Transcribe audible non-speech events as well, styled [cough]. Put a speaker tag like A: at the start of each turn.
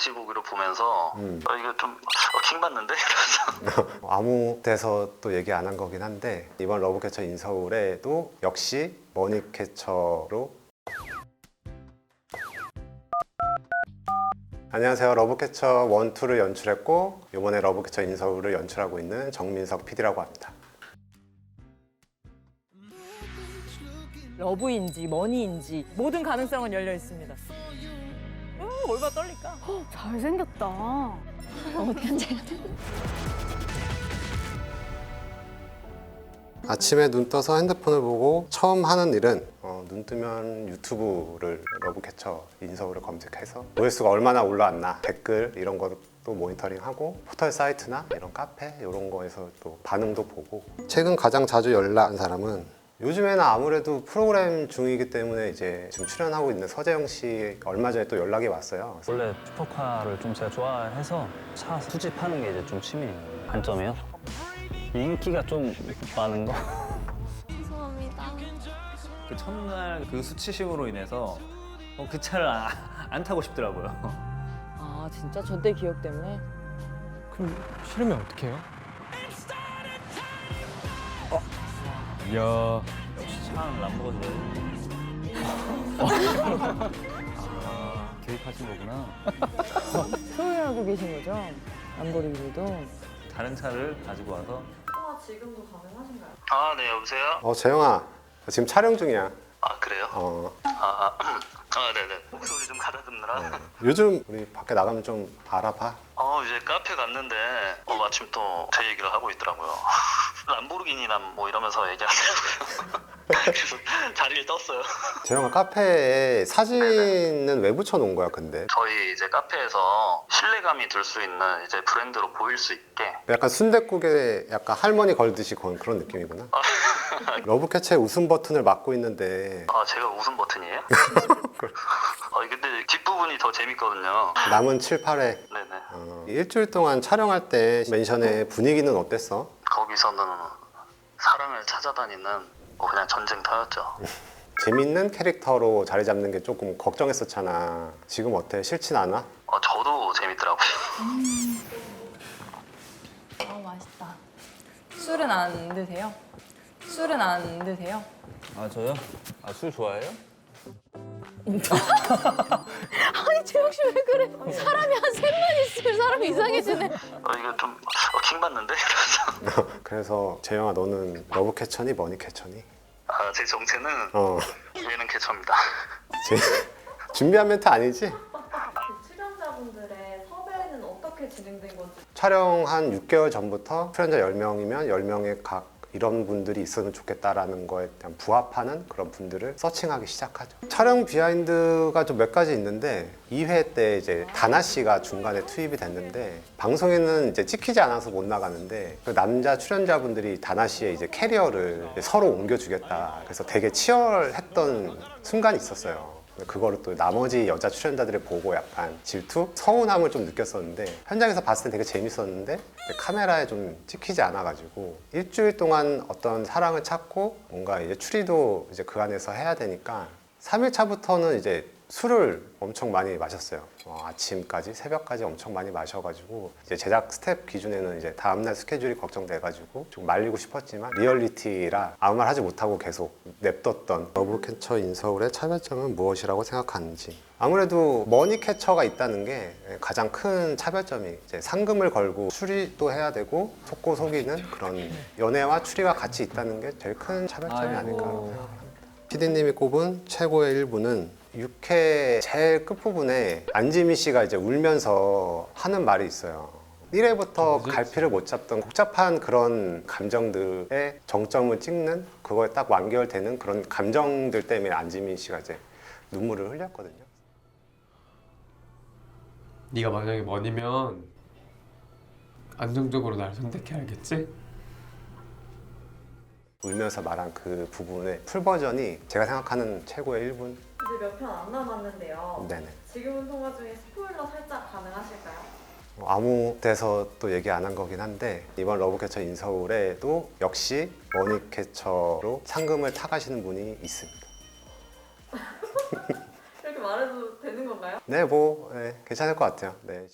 A: 가시고기를 보면서
B: 음.
A: 어, 이거 좀 어, 킹받는데? [laughs] 이러면서 [laughs]
B: 아무 데서 또 얘기 안 한 거긴 한데 이번 러브캐쳐 인서울에도 역시 머니캐쳐로 안녕하세요 러브캐쳐 1, 2를 연출했고 이번에 러브캐쳐 인서울을 연출하고 있는 정민석 PD라고 합니다
C: 러브인지 머니인지 모든 가능성은 열려 있습니다. 음, 얼마나 떨릴까?
D: 잘생겼다. 돼?
B: 아침에 눈 떠서 핸드폰을 보고 처음 하는 일은 어, 눈 뜨면 유튜브를 러브캐쳐 인서울을 검색해서 조회수가 얼마나 올라왔나 댓글 이런 것도 모니터링하고 포털 사이트나 이런 카페 이런 거에서 또 반응도 보고 최근 가장 자주 연락한 사람은 요즘에는 아무래도 프로그램 중이기 때문에 이제 지금 출연하고 있는 서재영 씨 얼마 전에 또 연락이 왔어요.
E: 원래 슈퍼카를 좀 제가 좋아해서 차 수집하는 게 이제 좀 취미예요. 단점이요? 인기가 좀 많은 거?
D: 죄송합니다.
F: 그 첫날 그 수치심으로 인해서 어, 그 차를 안, 안 타고 싶더라고요.
C: 아 진짜 저 때 기억 때문에
G: 그럼 싫으면 어떡해요? 이야
F: 역시 차는 람보거든요. 아, 개입하신 거구나. [laughs]
C: 소유하고 계신 거죠? lamborghini도
F: 다른 차를 가지고 와서
A: 아, 네, 여보세요?
B: 어 재영아 지금 촬영 중이야.
A: 아, 그래요?
B: 어,
A: 아, 아, [clears throat] 아 네네. 목소리 좀 가다듬느라.
B: 요즘 우리 밖에 나가면 좀 알아봐.
A: 어, 이제 카페 갔는데, 어, 마침 또 제 얘기를 하고 있더라고요. [laughs] 람보르기니나 뭐 이러면서 얘기하더라고요. 그래서 [laughs] 자리를 떴어요.
B: 재영아 카페에 사진은 왜 붙여놓은 거야 근데?
A: 저희 이제 카페에서 신뢰감이 들 수 있는 이제 브랜드로 보일 수 있게
B: 약간 순댓국에 약간 할머니 걸듯이 건 그런 느낌이구나. [laughs] 러브캐치의 웃음 버튼을 맡고 있는데
A: 아 제가 웃음 버튼이에요? [laughs] 아 근데 뒷부분이 더 재밌거든요
B: 남은 7, 8회
A: 네네
B: 어, 일주일 동안 촬영할 때 멘션의 분위기는 어땠어?
A: 거기서는 사랑을 찾아다니는 뭐 그냥 전쟁터였죠 [laughs]
B: 재밌는 캐릭터로 자리 잡는 게 조금 걱정했었잖아. 지금 어때? 싫진 않아?
A: 어, 저도 재밌더라고요
D: 아 맛있다.
C: 술은 안 드세요? 술은 안 드세요?
F: 아 저요? 아 술 좋아해요? [laughs]
D: 아니 재혁 씨 왜 그래? 사람이 한 셋만 있으면 사람이 이상해지네.
A: 어, 이거 좀 어, 킹받는데? 이러면서 [laughs]
B: 그래서 재영아 너는 러브캐쳐니 머니캐쳐니?
A: 아, 제 정체는
B: 어,
A: 예능 캐쳐입니다
B: 제, [laughs] 준비한 멘트 아니지?
H: 출연자분들의 섭외는 어떻게 진행된 건지
B: 촬영 한 6개월 전부터 출연자 10명이면 10명의 각 이런 분들이 있으면 좋겠다라는 거에 대한 부합하는 그런 분들을 서칭하기 시작하죠. 촬영 비하인드가 좀 몇 가지 있는데 2회 때 이제 다나 씨가 중간에 투입이 됐는데 방송에는 이제 찍히지 않아서 못 나가는데 그 남자 출연자분들이 다나 씨의 이제 캐리어를 서로 옮겨주겠다. 그래서 되게 치열했던 순간이 있었어요. 그거를 또 나머지 여자 출연자들을 보고 약간 질투, 서운함을 좀 느꼈었는데 현장에서 봤을 때 되게 재밌었는데 카메라에 좀 찍히지 않아가지고 일주일 동안 어떤 사랑을 찾고 뭔가 이제 추리도 이제 그 안에서 해야 되니까 3일 차부터는 이제 술을 엄청 많이 마셨어요. 어, 아침까지 새벽까지 엄청 많이 마셔가지고 이제 제작 스텝 기준에는 이제 다음날 스케줄이 걱정돼가지고 좀 말리고 싶었지만 리얼리티라 아무 말 하지 못하고 계속 냅뒀던 러브캐쳐 인서울의 차별점은 무엇이라고 생각하는지 아무래도 머니캐쳐가 있다는 게 가장 큰 차별점이 이제 상금을 걸고 추리도 해야 되고 속고 속이는 그런 연애와 추리가 같이 있다는 게 제일 큰 차별점이 아닐까라고 생각합니다. PD님이 꼽은 최고의 일부는 6회 제일 끝부분에 안지미 씨가 이제 울면서 하는 말이 있어요. 1회부터 갈피를 못 잡던 복잡한 그런 감정들의 정점을 찍는 그거에 딱 완결되는 그런 감정들 때문에 안지민 씨가 이제 눈물을 흘렸거든요.
G: 네가 만약에 머니면 안정적으로 날 선택해 알겠지?
B: 울면서 말한 그 부분의 풀 버전이 제가 생각하는 최고의 1분.
H: 이제 몇 편 안 남았는데요.
B: 네네.
H: 지금은 통화 중에 스포일러 살짝 가능하실까요?
B: 어, 아무 데서 또 얘기 안 한 거긴 한데 이번 러브캐쳐 인서울에도 역시 머니캐쳐로 상금을 타가시는 분이 있습니다. [laughs]
H: 이렇게 말해도 되는 건가요?
B: 네, 뭐 네, 괜찮을 것 같아요. 네.